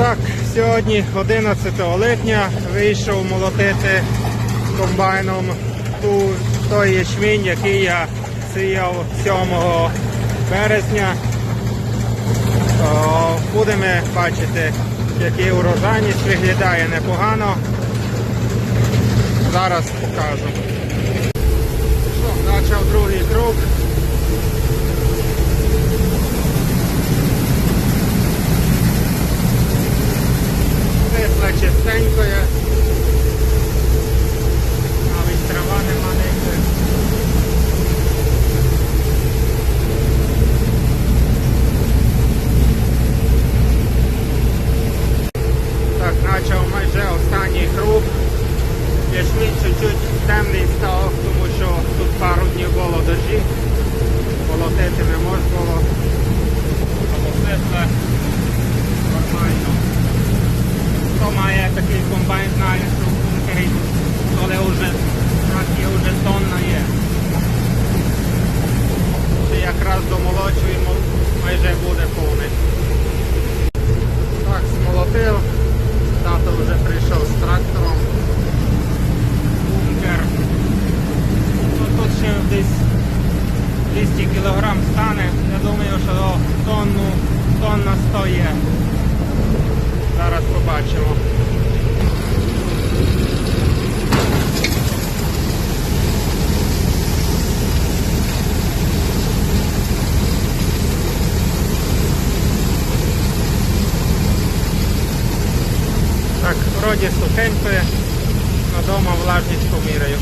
Так, сьогодні 11 липня вийшов молотити комбайном ту, той ячмінь, який я сіяв 7 березня. Будемо бачити, який урожайність виглядає непогано. Зараз покажу. Почав другий круг. Чистенькою. Навіть трава нема ніде. Так, майже останній круг. Ячмінь чуть-чуть темний став, тому що тут пару днів було дожі. Такий комбайн, знає, що в бункері, коли вже трохи вже тонна є. Це якраз до молодшої мо- майже буде повний. Так, смолотив. Тато вже прийшов з трактором. Бункер. Ну, тут ще десь 200 кг стане. Я думаю, що тонну, тонна 100 є. Зараз побачимо. Так, вроді сухенько, але вдома влажність поміряю.